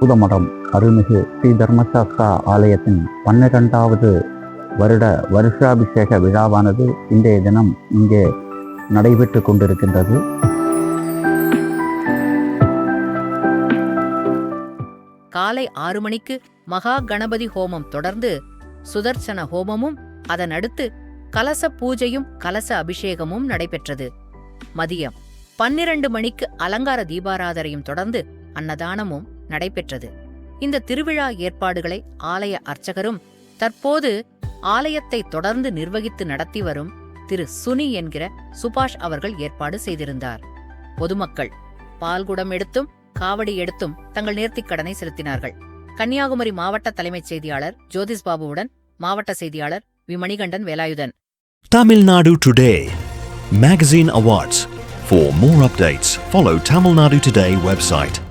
புதமடம் அருள்மிகு ஸ்ரீ தர்மசாஸ்தா ஆலயத்தின் பன்னிரெண்டாவது வருட வருஷாபிஷேக விழாவானது இன்றைய தினம் இங்கே நடைபெற்று கொண்டிருக்கின்றது. காலை ஆறு மணிக்கு மகா கணபதி ஹோமம் தொடர்ந்து சுதர்சன ஹோமமும் அதன் அடுத்து கலச பூஜையும் கலச அபிஷேகமும் நடைபெற்றது. மதியம் பன்னிரண்டு மணிக்கு அலங்கார தீபாராதனையும் தொடர்ந்து அன்னதானமும் நடைபெற்றது. இந்த திருவிழா ஏற்பாடுகளை ஆலய அர்ச்சகரும் தற்போது ஆலயத்தை தொடர்ந்து நிர்வகித்து நடத்தி வரும் திரு சுனி என்கிற சுபாஷ் அவர்கள் ஏற்பாடு செய்திருந்தார். பொதுமக்கள் பால்குடம் எடுத்தும் காவடி எடுத்தும் தங்கள் நேர்த்திக் கடனை செலுத்தினார்கள். கன்னியாகுமரி மாவட்ட தலைமைச் செய்தியாளர் ஜோதிஷ் பாபுவுடன் மாவட்ட செய்தியாளர் V. Manikandan Velayudhan. Tamil Nadu today magazine awards Awards. For more updates, follow Tamil Nadu Today website.